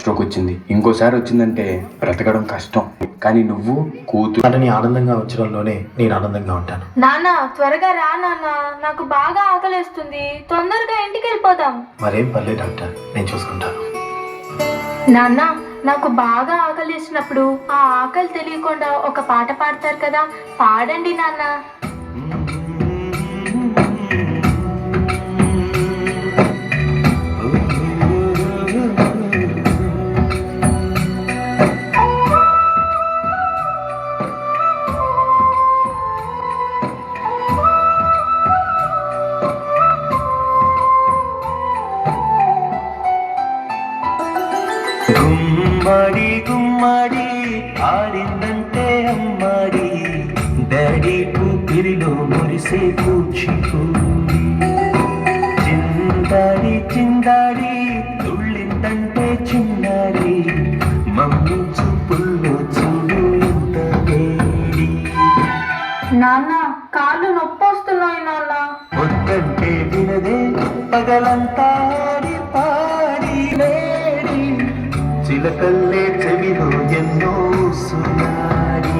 Stroke వచ్చింది ఇంకోసారి వచ్చిందంటే బ్రతకడం కష్టం. కానీ నువ్వు కూతురు తనని ఆనందంగా ఉంచడంలోనే నేను ఆనందంగా ఉంటాను. నాన్న త్వరగా రా నాన్న. నాకు బాగా ఆకలేస్తుంది. తొందరగా ఇంటికి వెళ్ళిపోదాం మరేం పర్లేదు డాక్టర్. నేను చూసుకుంటాను. నాన్న నాకు బాగా ఆకలిసినప్పుడు ఆ ఆకలి తెలియకుండా ఒక పాట పాడతారు కదా? పాడండి నాన్న. గుమ్మడి గుమ్మడి ఆడిందంటే అమ్మాడి. డాడీ ఊపిరిలో మురిసే కూచిపూడి చిందాడి చిందాడి తుళ్ళిందంటే చిన్నారి. మమ్మీ చూపుల్లో చూడు నాన్న కాళ్ళు నొప్పి వస్తున్నాయి నాన్న. వద్దంటే వినదే పగలంతా పాడి లేడి చిలకల్లే చెవిలో ఎన్నో సునాడి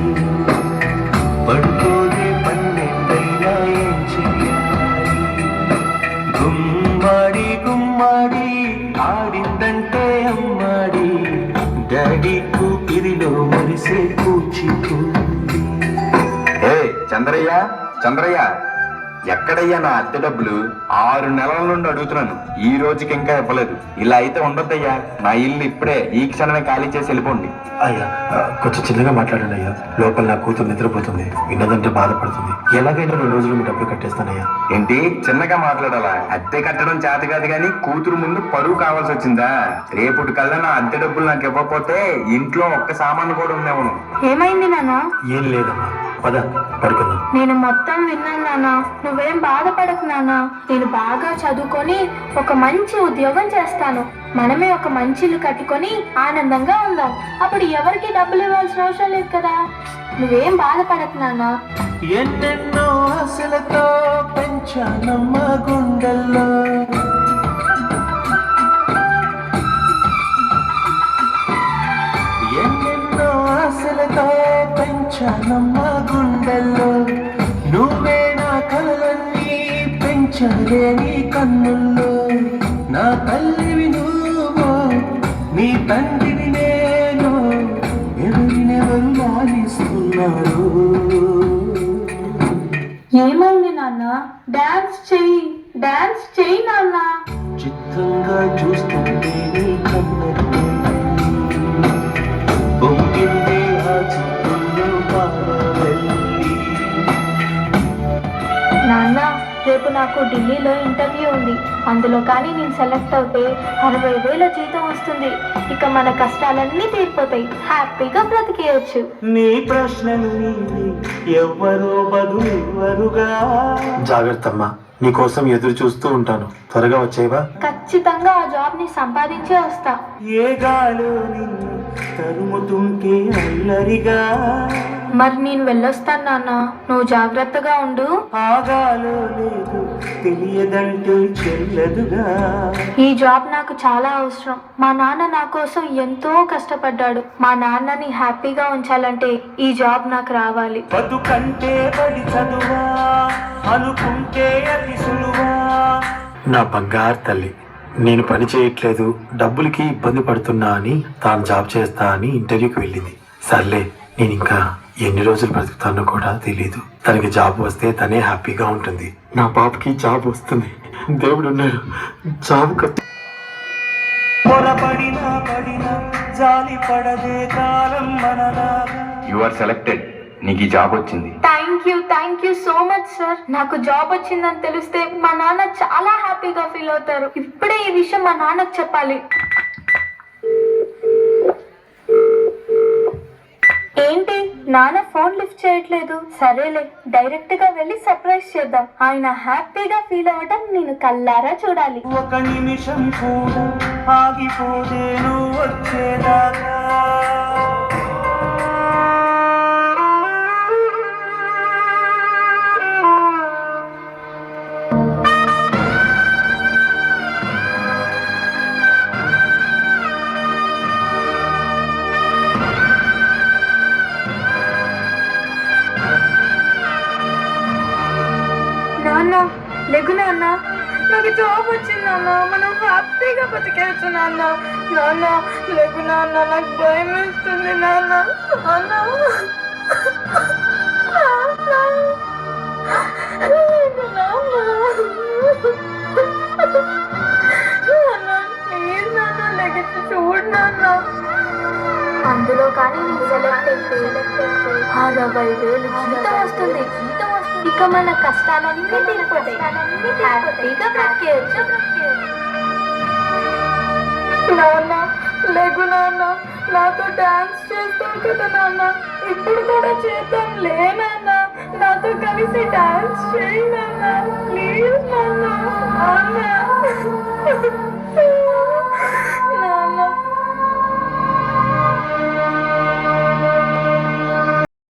పడుకోలే పన్నెండైనా ఏం చెయ్యాలి? గుమ్మాడి గుమ్మాడి ఆడిందంటే అమ్మాడి. డాడీ కూపిరిలో మరిసే కూచిపూడి. ఏ చంద్రయ్య చంద్రయ్య. ఎక్కడయ్యా నా అద్దె డబ్బులు? ఆరు నెలల నుండి అడుగుతున్నాను. ఈ రోజుకి ఇంకా ఇవ్వలేదు. ఇలా అయితే ఉండొద్దయ్యా. నా ఇల్లు ఇప్పుడే ఈ క్షణమే ఖాళీ చేసి వెళ్ళిపోండి. అయ్యా కొంచెం చిన్నగా మాట్లాడండి అయ్యా. లోపల నా కూతురు నిద్రపోతుంది. విన్నదంటే బాధపడుతుంది. ఎలాగైనా రెండు రోజులు మీ డబ్బులు కట్టేస్తానయ్యా. ఏంటి? చిన్నగా మాట్లాడాలా? అద్దె కట్టడం చేత కాదు కానీ కూతురు ముందు పరువు కావాల్సి వచ్చిందా? రేపటి కల్లా నా అద్దె డబ్బులు నాకు ఇవ్వకపోతే ఇంట్లో ఒక్క సామాను కూడా ఉండేవను ఏమైంది నాన్న? ఏం లేదమ్మా. పద పడుకుందాం. నేను మొత్తం విన్నాను నాన్న. నువ్వేం బాధపడకు నాన్న. నేను బాగా చదువుకొని ఒక మంచి ఉద్యోగం చేస్తాను. మనమే ఒక మంచి ఇల్లు కట్టుకొని ఆనందంగా ఉందాం. అప్పుడు ఎవరికి డబ్బులు ఇవ్వాల్సిన అవసరం లేదు కదా. నువ్వేం బాధపడకు నాన్న. ఎన్నెన్నో ఆశలతో పెంచానమ్మ గుండెల్లో. నీ కన్నుల్లో నా తల్లివి నువ్వు నీ తండ్రివి నేను ఎవరినెవరు లాలిస్తున్నారు ఏమైంది నాన్న? డాన్స్ చెయ్యి డాన్స్ చెయ్యి నాన్న. చిత్తంగా చూస్తుంటే నాకు ఢిల్లీలో ఇంటర్వ్యూ ఉంది. అందులో కానీ నేను సెలెక్ట్ అవుతే అరవై వేల జీతం వస్తుంది. ఇక మన కష్టాలన్నీ తీరిపోతాయి. హ్యాపీగా బ్రతికేయచ్చు. నీ ప్రశ్నలు నీవి ఎవ్వరో బదులివ్వరుగా. జాగ్రత్త అమ్మా నీకోసం ఎదురు చూస్తూ ఉంటాను. త్వరగా వచ్చేవా? ఖచ్చితంగా ఆ జాబ్ని సంపాదించే వస్తా. ఏ గాలో నిన్ను తరుముతుంటే అల్లరిగా. మరి నేను వెళ్ళొస్తాను నాన్న. నువ్వు జాగ్రత్తగా ఉండు. ఆగాలో లేదు తెలియదంటే చెల్లదుగా. ఈ జాబ్ నాకు చాలా అవసరం. మా నాన్న నా కోసం ఎంతో కష్టపడ్డాడు. మా నాన్నని హ్యాపీగా ఉంచాలంటే ఈ జాబ్ నాకు రావాలి. బతుకంటే బడి చదువా అనుకుంటే అతి సులువా. నా బంగారు తల్లి నేను పని చేయట్లేదు డబ్బులకి ఇబ్బంది పడుతున్నా అని తాను జాబ్ చేస్తా అని ఇంటర్వ్యూకి వెళ్ళింది. సర్లే నేను ఇంకా ఎన్ని రోజులు బ్రతుకుతానో కూడా తెలియదు తనకి జాబ్ వస్తే తనే హ్యాపీగా ఉంటుంది. నా పాపకి జాబ్ వస్తుంది. దేవుడు ఉన్నాడు జాబ్ కట్టి పొరపడినా పడినా జాలి పడదే కాలం మనలాగా యు ఆర్ సెలెక్టెడ్ నీకు ఈ జాబ్ వచ్చింది. Thank you thank you so much sir నాకు జాబ్ వచ్చిందని తెలిస్తే మా నాన్న చాలా హ్యాపీగా ఫీల్ అవుతారు. ఇప్పుడే ఈ విషయం మా నాన్నకు చెప్పాలి. నాన్న ఫోన్ లిఫ్ట్ చేయట్లేదు. సరేలే డైరెక్ట్గా వెళ్ళి సర్ప్రైజ్ చేద్దాం. ఆయన హ్యాపీగా ఫీల్ అవ్వడం నేను కల్లారా చూడాలి. ఒక నిమిషం కూడా ఆగిపోదే నువ్వు వచ్చేదాకా. నాన్న లేకు అన్న నాకు జాబ్ వచ్చింది అన్న మనం హ్యాపీగా బతికేయచ్చు నాన్న. నాన్న లేకు నాన్న. నాకు భయం వేస్తుంది నాన్న. నాన్న. అందులో కానీ సెలెక్ట్ అయితే అరవై వేలు జీతం వస్తుంది. ఇక మన కష్టాలన్నీ తీరిపోతాయి. హ్యాపీగా బ్రతికేయచ్చు నాన్న లేకు నాన్న నాతో డాన్స్ చేస్తావు కదా నాన్న ఇప్పుడు కూడా చేద్దాం లే నాన్న. నాతో కలిసి డాన్స్ చేయి నాన్న నాన్న.